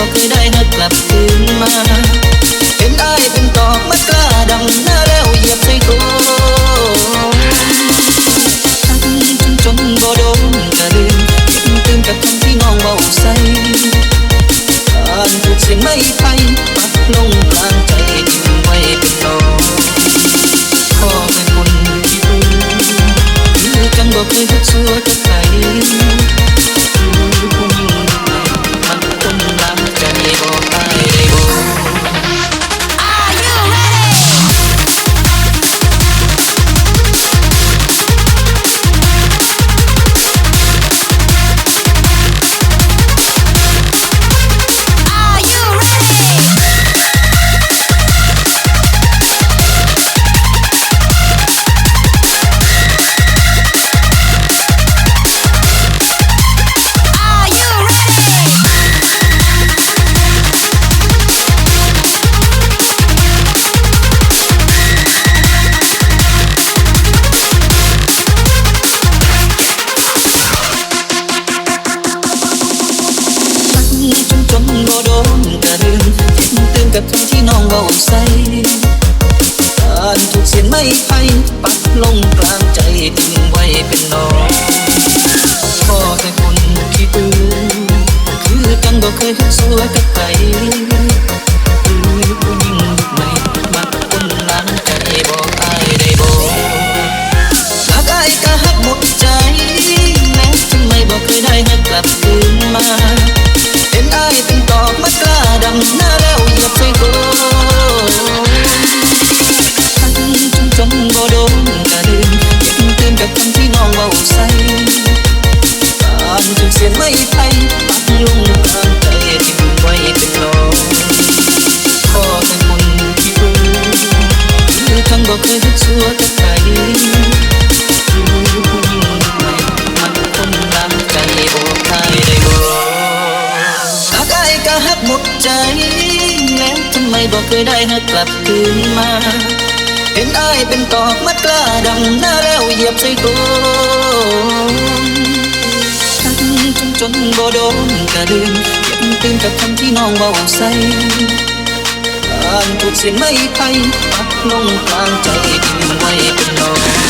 บอกเคยได้ฮักกลับคืนมาเห็นได้เป็นตอกมัดกล้ จนจนบ่โดนกระลืมเจ็บตื่นกับคำที่น้องเบาใส่อ่านถูกเสียงไม่ไพ่ปักลงกลางใจทิ้งไว้เป็นนอนขอให้คนที่ตื่นคือจังบอกเคยทักชัวกับใครคือผู้หญิงยุคใหม่มักคนล้างใจบอก กอายก็ฮักหมดใจ แล้วทำไมบอกเคยได้ฮักกลับคืนมาเห็นอายเป็นตอกมัดกล้าดำหน้าแล้วเหยียบใส่ตัวทั้งจนจนบ่โดนกระลืมยังตื่นกับคำที่น้องเบาใส่อ่านถูกเสียงไม่ไพ่ปักลงกลางใจทิ้งไว้เป็นนอน